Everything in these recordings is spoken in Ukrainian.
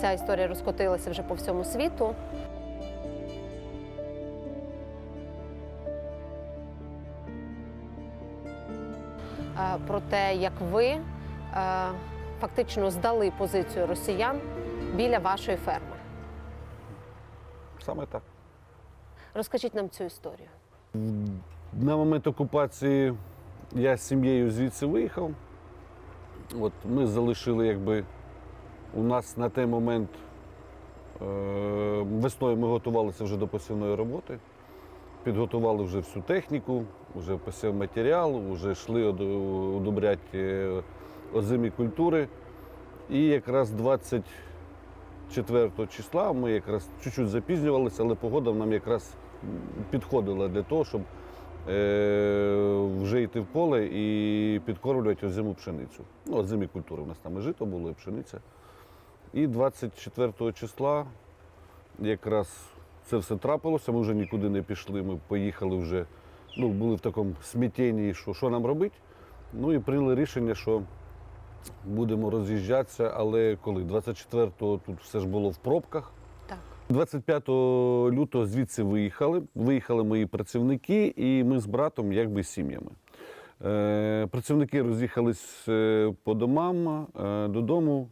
ця історія розкотилася вже по всьому світу. Е, Про те, як ви е, фактично здали позицію росіян біля вашої ферми. Саме так. Розкажіть нам цю історію. На момент окупації я з сім'єю звідси виїхав. От ми залишили, якби у нас на той момент е, весною ми готувалися вже до посівної роботи. Підготували вже всю техніку, вже посів матеріал, вже йшли од- удобряти е, озимі культури. І якраз 24 числа ми якраз чуть-чуть запізнювалися, але погода нам якраз підходила для того, щоб е, вже йти в поле і підкормлювати озиму пшеницю. Ну, озимі культури. У нас там і жито було, і пшениця. І 24 числа якраз це все трапилося, ми вже нікуди не пішли, ми поїхали вже, ну, були в такому смітєнні, що, що нам робити. Ну і прийняли рішення, що будемо роз'їжджатися, але коли? 24-го тут все ж було в пробках. Так. 25 лютого звідси виїхали. Виїхали мої працівники, і ми з братом якби сім'ями. Е, працівники роз'їхались е, по домам, е, додому.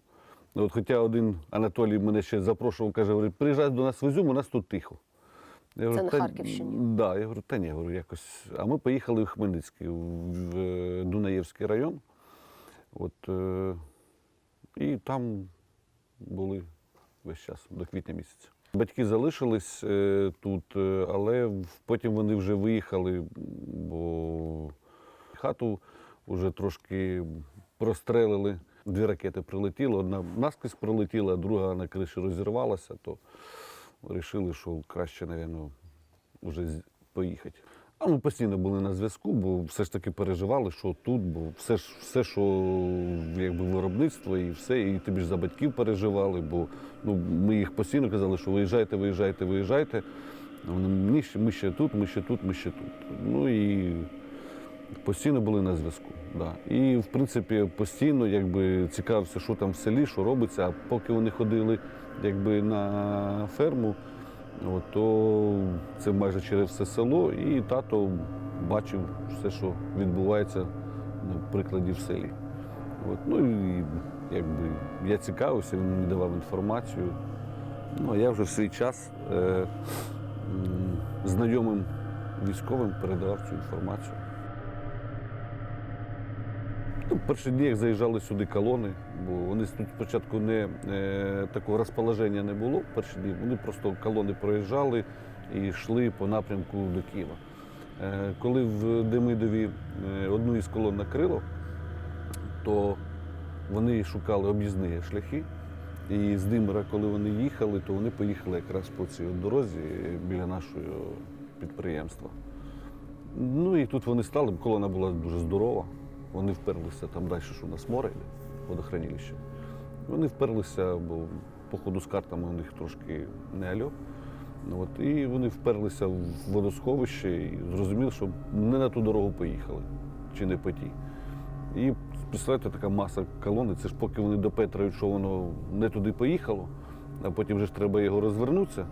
От, хоча один Анатолій мене ще запрошував, каже, говорить, приїжджай до нас в Ізюм, у нас тут тихо. Я Це на «Та- Харківщині?» Да, я говорю, та ні, говорю, якось. А ми поїхали в Хмельницький, в е, Дунаєвський район. От, е, і там були весь час, до квітня місяця. Батьки залишились е, тут, е, але потім вони вже виїхали, бо хату вже трошки прострелили. Дві ракети прилетіли, одна наскрізь прилетіла, а друга на криші розірвалася, то вирішили, що краще, мабуть, вже поїхати. А ми постійно були на зв'язку, бо все ж таки переживали, що тут, бо все, все що якби виробництво і все, і тобі ж за батьків переживали, бо ну, ми їх постійно казали, що виїжджайте, виїжджайте, виїжджайте. Ми ще, ми ще тут, ми ще тут, ми ще тут. Ну і постійно були на зв'язку. Да. І в принципі постійно якби, цікавився, що там в селі, що робиться. А поки вони ходили якби, на ферму, от, то це майже через все село, і тато бачив все, що відбувається на прикладі в селі. От, ну і якби я цікавився, він мені давав інформацію. Ну, я вже в свій час е, знайомим військовим передавав цю інформацію. Ну, перші дні, як заїжджали сюди колони, бо вони тут спочатку не е, такого розположення не було. Перші дні вони просто колони проїжджали і йшли по напрямку до Києва. Е, коли в Демидові е, одну із колон накрило, то вони шукали об'їзні шляхи. І з Димира, коли вони їхали, то вони поїхали якраз по цій дорозі біля нашого підприємства. Ну і тут вони стали, колона була дуже здорова. Вони вперлися там далі, що у нас море водохранилище. Вони вперлися, бо по ходу з картами у них трошки не альо. Ну, От, і вони вперлися в водосховище і зрозуміли, що не на ту дорогу поїхали, чи не по тій. І представляєте, така маса колони, це ж поки вони допетрають, що воно не туди поїхало, а потім вже ж треба його розвернутися.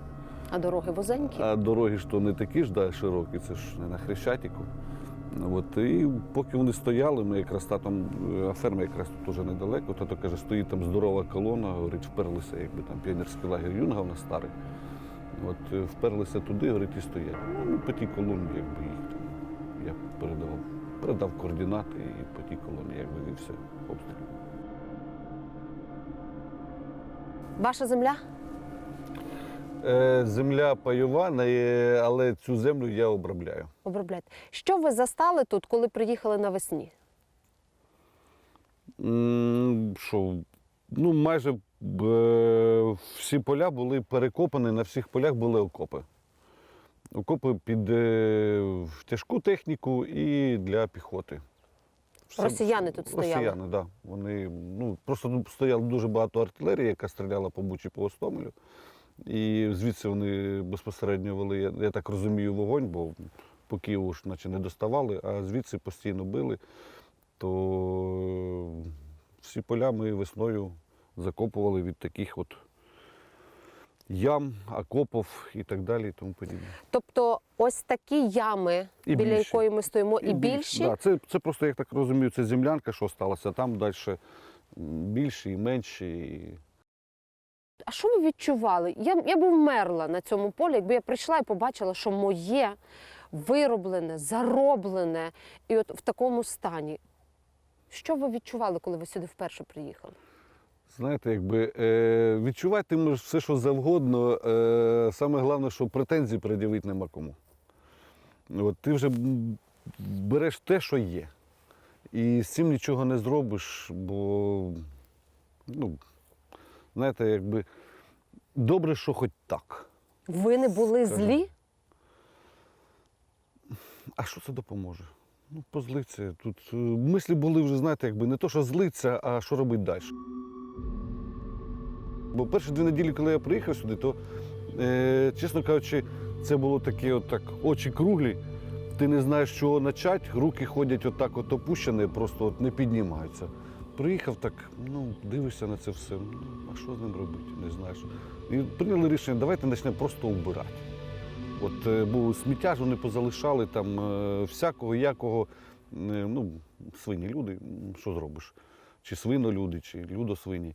А дороги вузенькі. А дороги ж то не такі ж да, широкі, це ж не на Хрещатику. От, і поки вони стояли, ми якраз татом, а ферма якраз тут уже недалеко, тато каже, стоїть там здорова колона, говорить, вперлися, якби там піонерський лагер Юнга у нас старий. От, е, вперлися туди, говорить, і стоять. Ну, по тій колоні, якби їх там, я передавав, передав координати і по тій колоні, якби вівся обстріл. Ваша земля? Е, земля пайова, але цю землю я обробляю. Обробляйте. Що ви застали тут, коли приїхали навесні? Що, ну, майже е, всі поля були перекопані, на всіх полях були окопи. Окопи під е, тяжку техніку і для піхоти. Все- Росіяни тут стояли? Росіяни, так. Да. Вони ну, просто стояло дуже багато артилерії, яка стріляла по Бучі по Остомелю. І звідси вони безпосередньо вели, я, так розумію, вогонь, бо по Києву ж наче не доставали, а звідси постійно били. То всі поля ми весною закопували від таких от ям, окопів і так далі. І тому подібне. Тобто, ось такі ями, І біля більші. якої ми стоїмо, і, більше. більші. Да, це, це просто, як так розумію, це землянка, що сталося. Там далі більші і менші. І... А що ви відчували? Я, я б вмерла на цьому полі, якби я прийшла і побачила, що моє вироблене, зароблене, і от в такому стані. Що ви відчували, коли ви сюди вперше приїхали? Знаєте, якби е, відчувати ти можеш все, що завгодно. Е, саме головне, що претензій пред'явити нема кому. От ти вже береш те, що є. І з цим нічого не зробиш, бо, ну, знаєте, якби добре, що хоч так. Ви не були Скажи. злі? А що це допоможе? Ну, позлиться. Тут е, мислі були вже, знаєте, якби не то, що злиться, а що робити далі. Бо перші дві неділі, коли я приїхав сюди, то, е, чесно кажучи, це було таке, от так, очі круглі. Ти не знаєш, з чого почати, руки ходять отак от опущені, просто от не піднімаються. Приїхав так, ну, дивишся на це все. Ну, а що з ним робити? Не знаєш. І прийняли рішення, давайте почнемо просто убирати. От е, бо сміття ж вони позалишали там е, всякого, якого, е, ну, свині люди, що зробиш? Чи свинолюди, чи людосвині.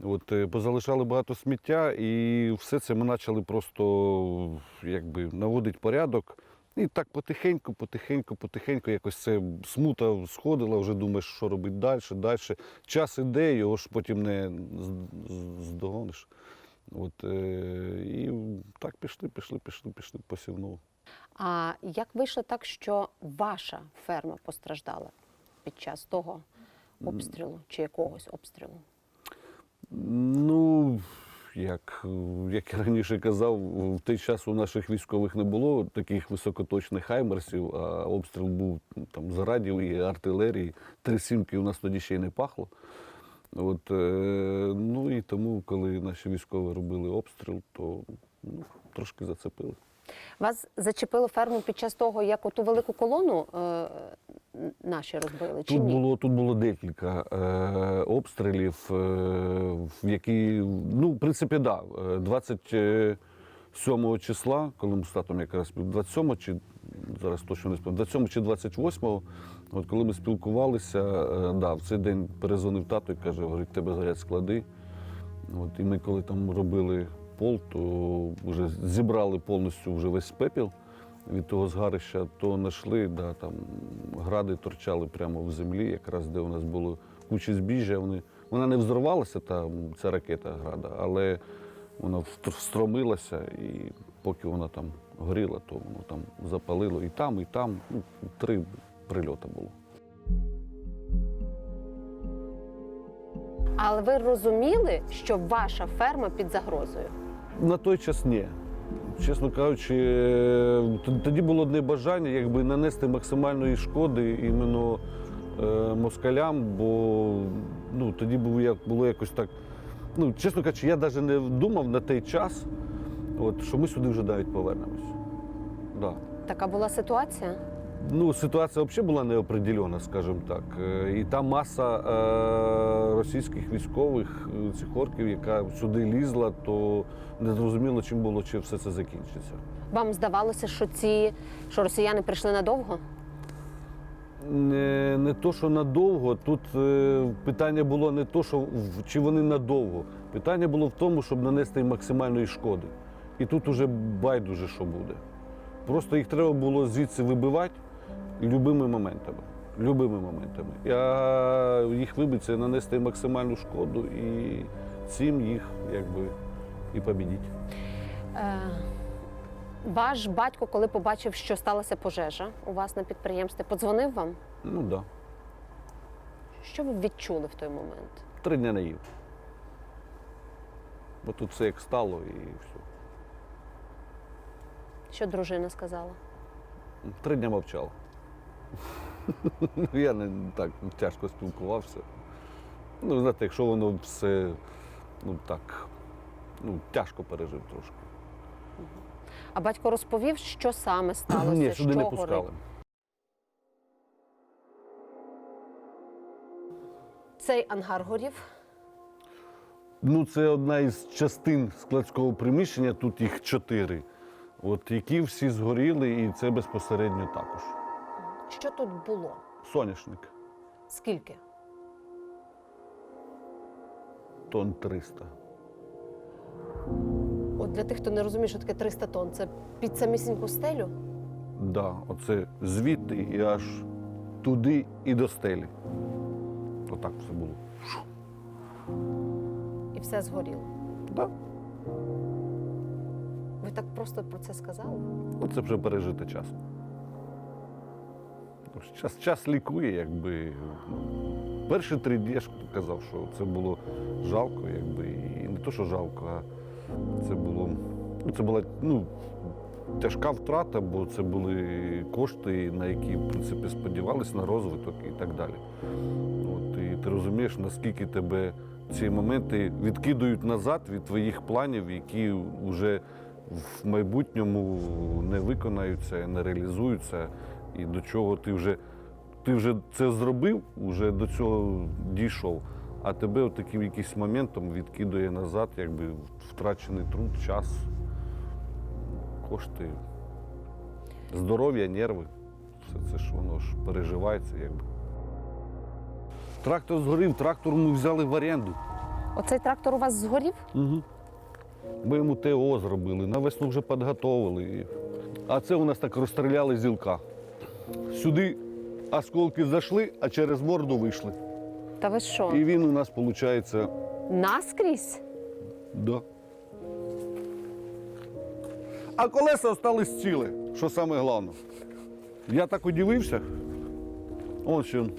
От позалишали багато сміття, і все це ми почали просто якби наводити порядок. І так потихеньку, потихеньку, потихеньку якось це смута сходила, вже думаєш, що робити далі, далі. Час іде, його ж потім не здогониш. От, е, і так пішли, пішли, пішли, пішли посівну. А як вийшло так, що ваша ферма постраждала під час того обстрілу чи якогось обстрілу? Ну, як, як я раніше казав, в той час у наших військових не було таких високоточних хаймерсів, а обстріл був там з радів і артилерії. Три сімки у нас тоді ще й не пахло. От, е, ну і тому, коли наші військові робили обстріл, то ну, трошки зацепили. Вас зачепило ферму під час того, як оту велику колону е, наші розбили, чи Тут ні? було, тут було декілька е, обстрілів, е, в які, ну, в принципі, да, е, 27 числа, коли ми з татом якраз спів- 27 чи зараз точно не спомню, 27 чи 28, от коли ми спілкувалися, е, да, в цей день перезвонив тато і каже, говорить, тебе горять склади. От, і ми коли там робили пол, то вже зібрали повністю вже весь пепіл від того згарища, то знайшли, да, там гради торчали прямо в землі, якраз де у нас було куча збіжжя. Вони, вона не взорвалася, та, ця ракета града, але вона встр- встромилася, і поки вона там горіла, то воно там запалило і там, і там. Ну, три прильоти було. Але ви розуміли, що ваша ферма під загрозою? На той час ні. Чесно кажучи, е, тоді було одне бажання якби нанести максимальної шкоди іменно е, москалям, бо ну, тоді був, як, було якось так. Ну, чесно кажучи, я навіть не думав на той час, от, що ми сюди вже навіть повернемось. Да. Така була ситуація? Ну, ситуація взагалі була неопределена, скажімо так. Е, І та маса е, російських військових, е, цих орків, яка сюди лізла, то не зрозуміло, чим було, чи все це закінчиться. Вам здавалося, що ці що росіяни прийшли надовго? Не, не то, що надовго. Тут е, питання було не то, що в- чи вони надовго. Питання було в тому, щоб нанести максимальної шкоди. І тут уже байдуже, що буде. Просто їх треба було звідси вибивати любими моментами. Любими моментами. А їх вибити це нанести максимальну шкоду і цим їх якби і побідіть. Е, ваш батько, коли побачив, що сталася пожежа у вас на підприємстві, подзвонив вам? Ну так. Да. Що ви відчули в той момент? Три дні не їв. Бо тут все як стало і все. Що дружина сказала? Три дні мовчав. Я не так тяжко спілкувався. Ну, знаєте, якщо воно все ну так, ну, тяжко пережив трошки. А батько розповів, що саме сталося? Ні, сюди що не горить? пускали. Цей ангар горів. Ну, це одна із частин складського приміщення, тут їх чотири, от, які всі згоріли, і це безпосередньо також. Що тут було? Соняшник, Скільки? тонн 300. От для тих, хто не розуміє, що таке 300 тонн, це під самісіньку стелю? Да, оце звідти і аж туди і до стелі. Отак все було. І все згоріло. Да. Так просто про це сказали? Ну, це вже пережити час. Час, час лікує, якби. Перші три дні я ж казав, що це було жалко, якби. І не то, що жалко, а це було. Ну, це була ну, тяжка втрата, бо це були кошти, на які, в принципі, сподівалися на розвиток і так далі. От, і ти розумієш, наскільки тебе ці моменти відкидують назад від твоїх планів, які вже в майбутньому не виконаються, не реалізуються, і до чого ти вже, ти вже це зробив, вже до цього дійшов. А тебе от таким якийсь моментом відкидує назад, якби втрачений труд, час, кошти, здоров'я, нерви. Все це ж воно ж переживається, якби. Трактор згорів, трактор ми взяли в оренду. Оцей трактор у вас згорів? Угу. Ми йому ТО зробили, на весну вже підготовили. А це у нас так розстріляли зілка. Сюди осколки зайшли, а через морду вийшли. Та ви що? І він у нас, виходить, Наскрізь? да. А колеса остались ціле, що саме головне. Я так удивився. Ще. он.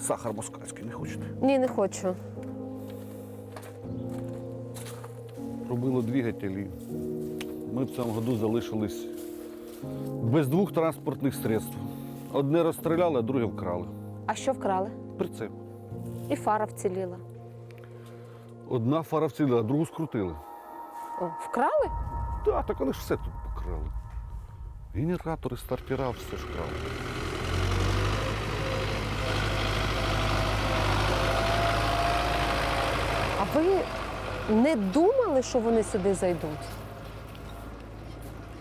Сахар москальський не хочете. Ні, не хочу. Робило двигателі. Ми в цьому году залишились без двох транспортних средств. Одне розстріляли, а друге вкрали. А що вкрали? Прицеп. І фара вціліла. Одна фара вцілила, а другу скрутили. О, вкрали? Так, так вони ж все тут покрали. Генератори, стартера, все ж крали. А ви не думали, що вони сюди зайдуть?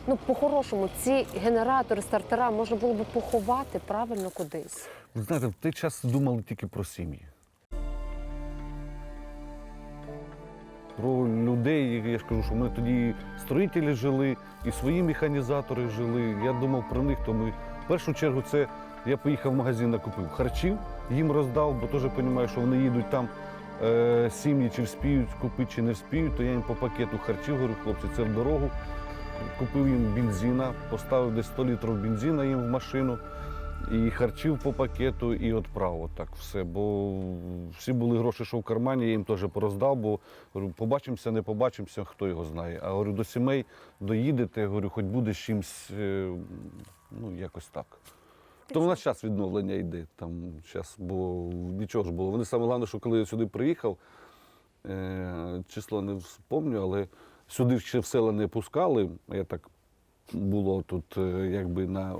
Ну, по-хорошому, ці генератори, стартера можна було б поховати правильно кудись. Знаєте, в той час думали тільки про сім'ї. Про людей, я ж кажу, що ми тоді строїтелі жили, і свої механізатори жили. Я думав про них, то ми в першу чергу це я поїхав в магазин, накупив харчів, їм роздав, бо теж розумію, що вони їдуть там е, сім'ї, чи вспіють купити, чи не вспіють, то я їм по пакету харчів говорю, хлопці, це в дорогу. Купив їм бензина, поставив десь 100 літрів бензина їм в машину. І харчів по пакету, і відправив так все. Бо всі були гроші, що в кармані, я їм теж пороздав, бо говорю, побачимося, не побачимося, хто його знає. А говорю, до сімей доїдете, говорю, хоч буде чимось, е, ну, якось так. То в нас зараз відновлення йде. Там зараз, бо нічого ж було. Вони саме головне, що коли я сюди приїхав, е, число не вспомню, але сюди ще в села не пускали. Я так було тут, е, якби на.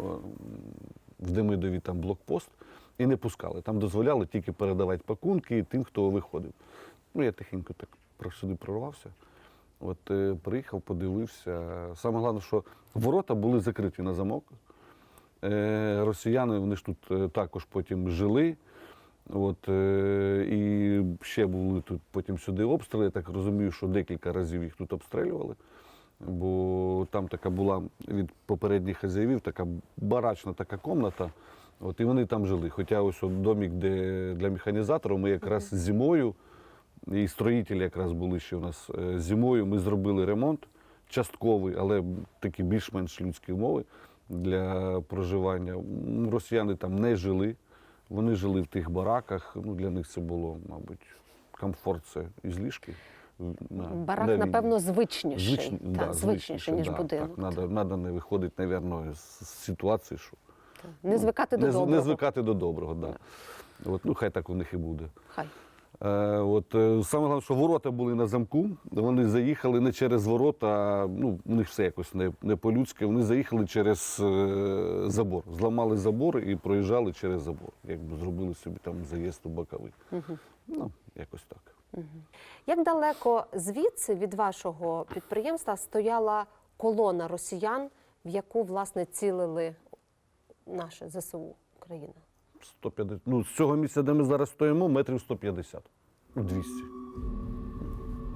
в Демидові там блокпост і не пускали. Там дозволяли тільки передавати пакунки тим, хто виходив. Ну, я тихенько так про- сюди прорвався. От е, приїхав, подивився. Саме головне, що ворота були закриті на замок. Е, росіяни вони ж тут е, також потім жили. От, е, і ще були тут потім сюди обстріли. Я так розумію, що декілька разів їх тут обстрілювали. Бо там така була від попередніх хазяїв така барачна така комната. От, і вони там жили. Хоча ось от домик, де для механізаторів, ми якраз зимою, і строїтелі якраз були ще у нас зимою. Ми зробили ремонт частковий, але такі більш-менш людські умови для проживання. Росіяни там не жили. Вони жили в тих бараках. Ну, для них це було, мабуть, комфорт це із ліжки. Барак, на напевно, звичніший. Звичні- Та, да, звичніший, ніж да, будинок. Так, надо, надо не виходити, напевно, з ситуації, що Не звикати до не, доброго. не звикати до доброго. Да. От, ну, хай так у них і буде. Хай. Е, от, е, саме головне, що ворота були на замку, вони заїхали не через ворота, ну, у них все якось не, не по-людськи. Вони заїхали через е, забор. Зламали забор і проїжджали через забор. Якби зробили собі там заїзд у боковий. Ну, Якось так. Як далеко звідси від вашого підприємства стояла колона росіян, в яку власне цілили наше ЗСУ Україна? 150, ну, з цього місця, де ми зараз стоїмо, метрів 150. Ну, 200.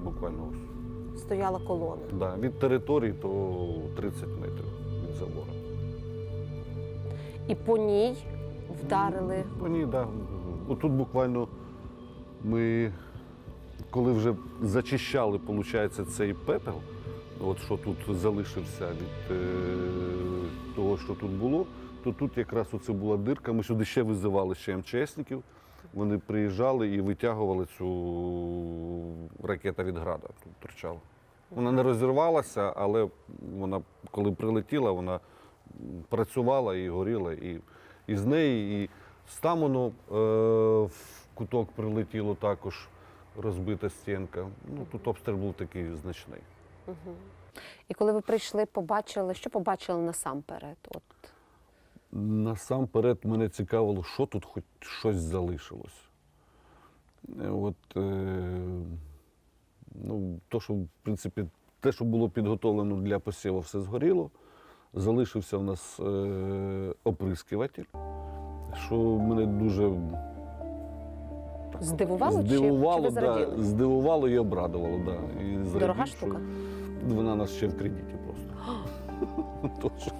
Буквально ось. Стояла колона. Да, від території то 30 метрів від забору. І по ній вдарили. Ну, ні, да. Отут буквально ми, коли вже зачищали, виходить, цей пепел, от що тут залишився від е, того, що тут було, то тут якраз оце була дирка. Ми сюди ще визивали ще МЧСників. Вони приїжджали і витягували цю ракету від града. Тут торчала. Вона не розірвалася, але вона, коли прилетіла, вона працювала і горіла. І, і з неї, і там воно е, в куток прилетіло також розбита стінка. Ну, тут обстріл був такий значний. І коли ви прийшли, побачили, що побачили насамперед? От Насамперед мене цікавило, що тут хоч щось залишилось. Е, От, е, ну, то, що, в принципі, те, що було підготовлено для посіву, все згоріло. Залишився в нас е, оприскуватель, що мене дуже Здивувало чи- здивувало, чи ви да, здивувало і обрадувало. Да. І Дорога що штука? Вона нас ще в кредиті просто. Тож.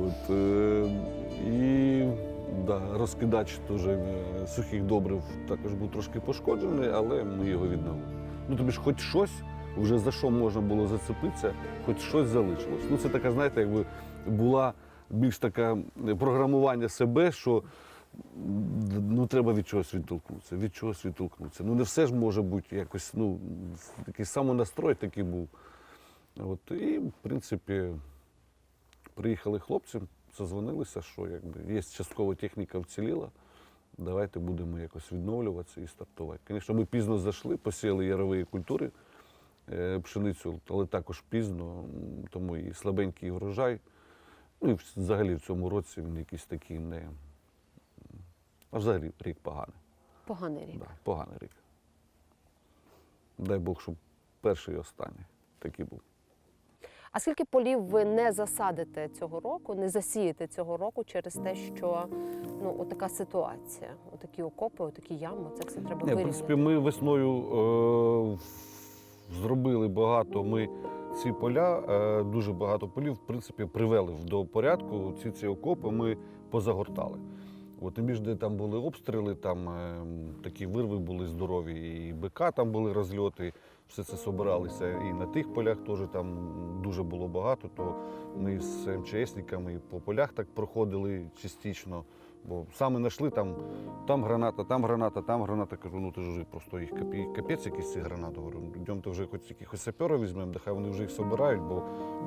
От, е, і да, розкидач теж е, сухих добрив також був трошки пошкоджений, але ми його відновили. Ну тобі ж хоч щось, вже за що можна було зацепитися, хоч щось залишилось. Ну це така, знаєте, якби була більш таке програмування себе, що ну, треба від чогось відтолкнутися, від чогось відтолкнутися. Ну не все ж може бути якось, ну, такий самонастрой такий був. От, і, в принципі, приїхали хлопці, зазвонилися, що якби, є часткова техніка вціліла, давайте будемо якось відновлюватися і стартувати. Звісно, ми пізно зайшли, посіяли ярові культури, е, пшеницю, але також пізно, тому і слабенький врожай. Ну і взагалі в цьому році він якийсь такий не. А взагалі рік поганий. поганий рік. Да, поганий рік. Дай Бог, щоб перший і останній такий був. А скільки полів ви не засадите цього року, не засієте цього року через те, що ну отака ситуація, отакі окопи, отакі ями, це все треба Ні, в принципі, ми весною е, зробили багато. Ми ці поля, е, дуже багато полів, в принципі, привели до порядку. Ці ці окопи ми позагортали. От тим більше, де там були обстріли, там е, такі вирви були здорові, і БК там були розльоти, все це собиралися. І на тих полях теж там дуже було багато. То ми з МЧСниками по полях так проходили частично. Бо саме знайшли там, там граната, там граната, там граната. Кажу, ну ти ж вже просто їх капець якийсь цих гранат. Говорю, «Ну, йдемте вже хоч якихось саперів візьмемо, де хай вони вже їх собирають, бо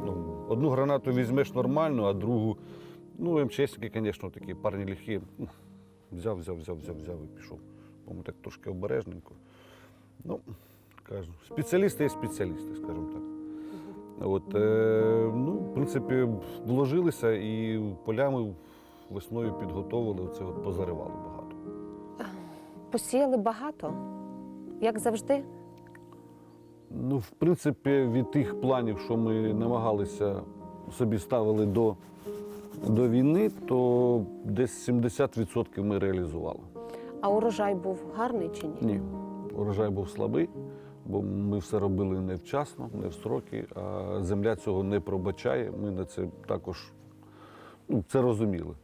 ну, одну гранату візьмеш нормально, а другу. Ну, МЧСники, звісно, такі парні ліхі. Ну, Взяв, взяв, взяв, взяв, взяв і пішов. По-моєму, так трошки обережненько. Ну, кажу, спеціалісти є спеціалісти, скажімо так. От, е, ну, в принципі, вложилися і полями весною підготовили, оце от позаривали багато. Посіяли багато, як завжди. Ну, в принципі, від тих планів, що ми намагалися собі ставили до, до війни, то десь 70% ми реалізували. А урожай був гарний чи ні? Ні, урожай був слабий, бо ми все робили невчасно, не в строки, а земля цього не пробачає. Ми на це також ну, це розуміли.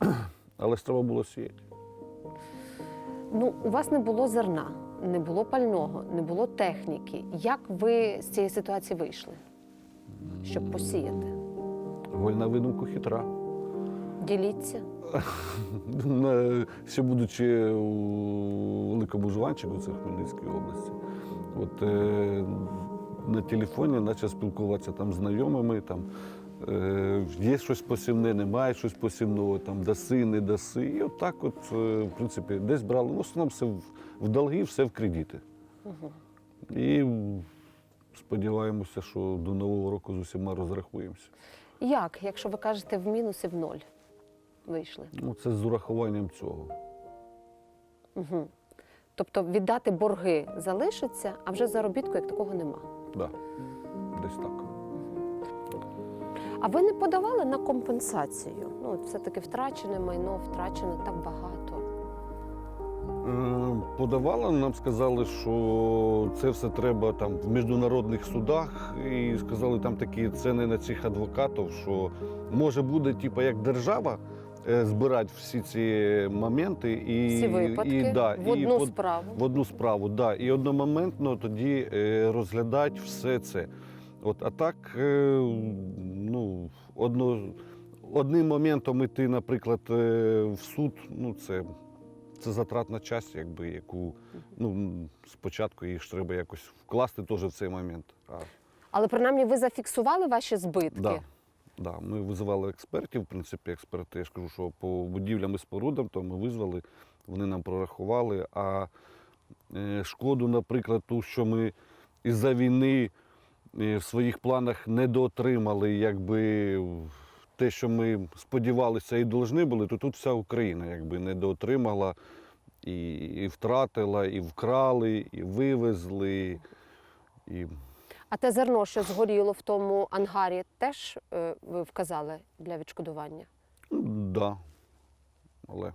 Але ж треба було сіяти. Ну, у вас не було зерна, не було пального, не було техніки. Як ви з цієї ситуації вийшли, щоб посіяти? Голь на видумку хитра. Діліться. Ще будучи у Великому Жуванчику, це в Хмельницькій області, от е, на телефоні почав спілкуватися там з знайомими, там е, є щось посівне, немає щось посівного, там даси, не даси. І от так, от, е, в принципі, десь брали. Ну, в основному все в, в долги, все в кредити. І сподіваємося, що до Нового року з усіма розрахуємося. Як, якщо ви кажете в мінус і в ноль вийшли? Ну, це з урахуванням цього. Угу. Тобто віддати борги залишиться, а вже заробітку як такого нема. Да. Десь так. А ви не подавали на компенсацію? Ну, все-таки втрачене майно, втрачене так багато. Подавала, нам сказали, що це все треба там в міжнародних судах, і сказали, там такі ціни на цих адвокатів, що може буде, типу, як держава збирати всі ці моменти і, Всі випадки і, да, в і одну под- справу. в одну справу, да, і одномоментно тоді е, розглядати все це. От, а так, е, ну, одно, одним моментом іти, наприклад, е, в суд, ну, це, це затратна час, якби, яку ну, спочатку їх ж треба якось вкласти теж в цей момент. А, Але принаймні ви зафіксували ваші збитки. да, да, ми визивали експертів, в принципі, експерти, я ж кажу, що по будівлям і спорудам, то ми визвали, вони нам прорахували. А е, шкоду, наприклад, ту, що ми із-за війни е, в своїх планах не доотримали, якби те, що ми сподівалися і должны були, то тут вся Україна якби не доотримала і, і втратила, і вкрали, і вивезли. І... А те зерно, що згоріло в тому ангарі, теж е, ви вказали для відшкодування? Ну, да. Але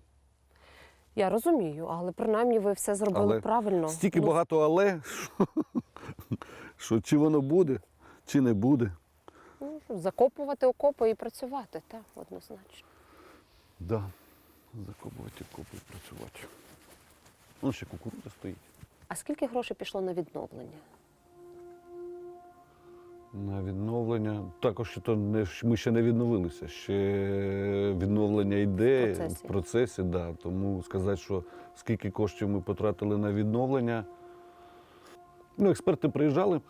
Я розумію, але принаймні ви все зробили Але правильно. стільки Ну, багато але, що, що чи воно буде, чи не буде. ну, закопувати окопи і працювати, так, однозначно. Да. Закопувати копи і працювати. Ну, ще кукурудза стоїть. А скільки грошей пішло на відновлення? На відновлення. Також то не, ми ще не відновилися. Ще відновлення йде В процесі. в процесі, да. тому сказати, що скільки коштів ми потратили на відновлення. Ну, експерти приїжджали,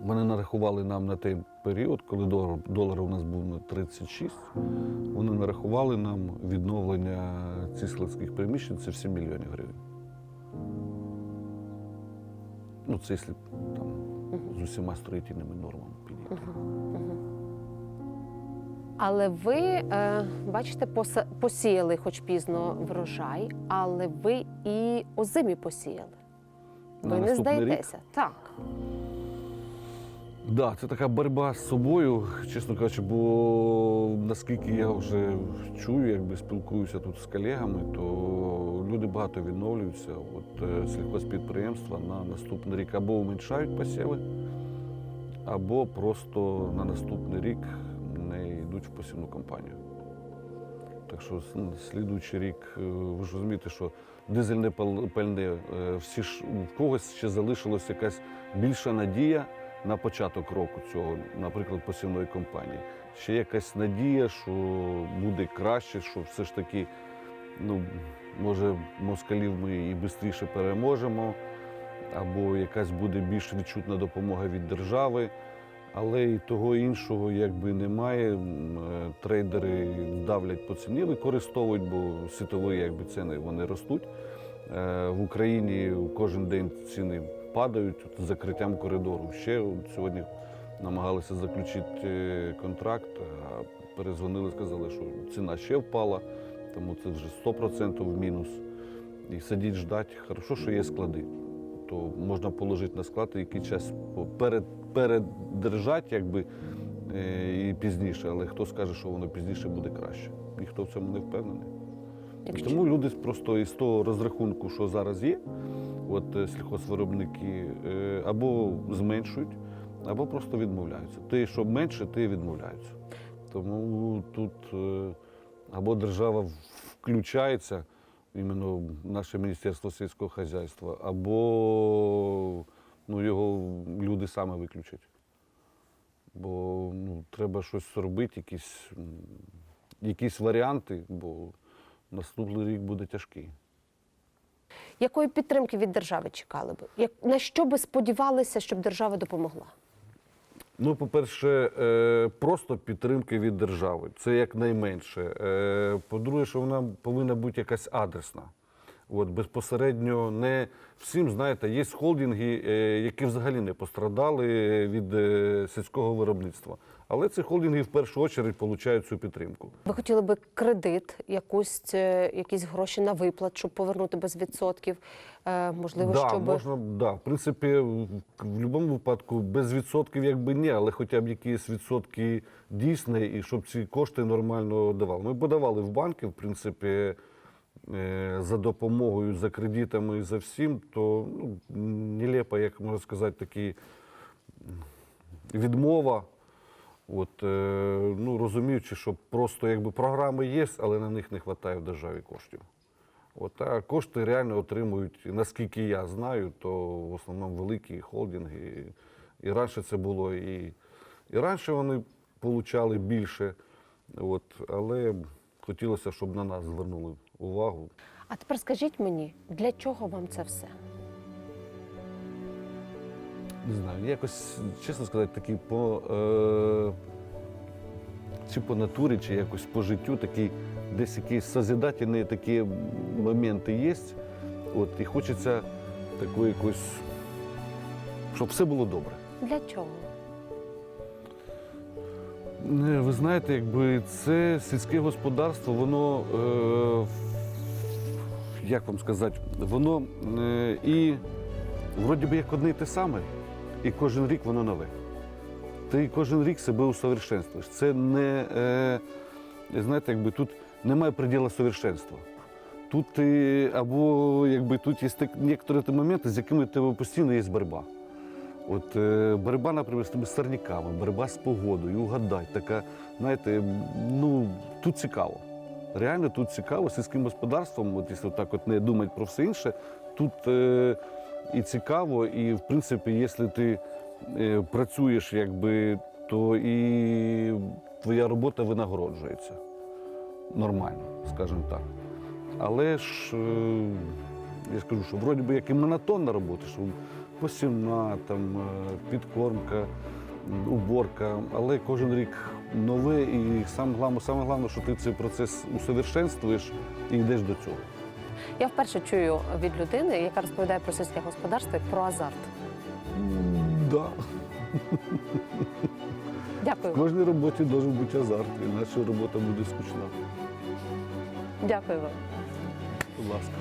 вони нарахували нам на той період, коли долар, долар у нас був на 36, вони нарахували нам відновлення цих складських приміщень це в 7 мільйонів гривень. Ну, це якщо там з усіма строїтельними нормами підійти. Але ви, е, бачите, посіяли хоч пізно врожай, але ви і озимі посіяли. На Ви не здаєтеся. рік? Так. Да, це така боротьба з собою, чесно кажучи, бо наскільки я вже чую, якби спілкуюся тут з колегами, то люди багато відновлюються. От е, сільхозпідприємства на наступний рік або уменьшають посіви, або просто на наступний рік не йдуть в посівну кампанію. Так що слідуючий рік, е, ви ж розумієте, що дизельне пальне, е, всі ж в когось ще залишилась якась більша надія на початок року цього, наприклад, посівної кампанії. Ще якась надія, що буде краще, що все ж таки, ну, може, москалів ми і швидше переможемо, або якась буде більш відчутна допомога від держави. Але і того іншого якби немає. Е, Трейдери давлять по ціні, використовують, бо світові якби, ціни вони ростуть. Е, В Україні кожен день ціни падають з закриттям коридору. Ще сьогодні намагалися заключити е, контракт, а перезвонили, сказали, що ціна ще впала, тому це вже 100% в мінус. І сидіть ждати. Хорошо, що є склади. То можна положити на склад і який час перед, передержати, якби е, і пізніше, але хто скаже, що воно пізніше буде краще. Ніхто в цьому не впевнений. Якщо Тому люди просто із того розрахунку, що зараз є, от е, сільхозвиробники е, або зменшують, або просто відмовляються. Ти, що менше, ти відмовляються. Тому тут е, або держава включається, іменно наше Міністерство сільського хазяйства, або ну, його люди саме виключать. Бо ну, треба щось робити, якісь, якісь варіанти, бо наступний рік буде тяжкий. Якої підтримки від держави чекали? Як, на що би сподівалися, щоб держава допомогла? Ну, по-перше, е, просто підтримки від держави. Це якнайменше. Е, По-друге, що вона повинна бути якась адресна. От, безпосередньо не всім, знаєте, є холдинги, е, які взагалі не пострадали від сільського виробництва. Але ці холдинги в першу чергу отримують цю підтримку. Ви хотіли би кредит, якусь, е, якісь гроші на виплат, щоб повернути без відсотків? Е, Можливо, да, щоб можна, да. В принципі, в в будь-якому випадку без відсотків якби ні, але хоча б якісь відсотки дійсні, і щоб ці кошти нормально давали. Ми подавали в банки, в принципі, е, за допомогою, за кредитами і за всім, то ну, нелепо, як можна сказати, такі відмова. От, е, ну, розуміючи, що просто якби програми є, але на них не вистачає в державі коштів. От, а кошти реально отримують, наскільки я знаю, то в основному великі холдинги. І, раніше це було, і, і раніше вони отримали більше. От, але хотілося, щоб на нас звернули увагу. А тепер скажіть мені, для чого вам це все? Не знаю, якось, чесно сказати, такий по, е, чи по натурі, чи якось по життю, такий, десь якісь созидательні такі моменти є. От, і хочеться такої якось, щоб все було добре. Для чого? Ви знаєте, якби це сільське господарство, воно, е, як вам сказати, воно е, і вроді би як одне і те саме, і кожен рік воно нове. Ти кожен рік себе усовершенствуєш. Це не, е, знаєте, якби тут немає приділу совершенства. Тут ти, або якби тут є некоторі моменти, з якими тебе постійно є боротьба. От е, боротьба, наприклад, з тими сорняками, боротьба з погодою, угадай, така, знаєте, ну тут цікаво. Реально тут цікаво сільським господарством, от якщо так от не думати про все інше, тут е, і цікаво, і в принципі, якщо ти е, працюєш, якби, то і твоя робота винагороджується. Нормально, скажімо так. Але ж е, я скажу, що вроді би як і монотонна робота, що посівна, там, е, підкормка, уборка, але кожен рік нове, і саме головне, що ти цей процес усовершенствуєш і йдеш до цього. Я вперше чую від людини, яка розповідає про сільське господарство про азарт. Да. Дякую. В кожній роботі має бути азарт, іначе робота буде скучна. Дякую вам. Будь ласка.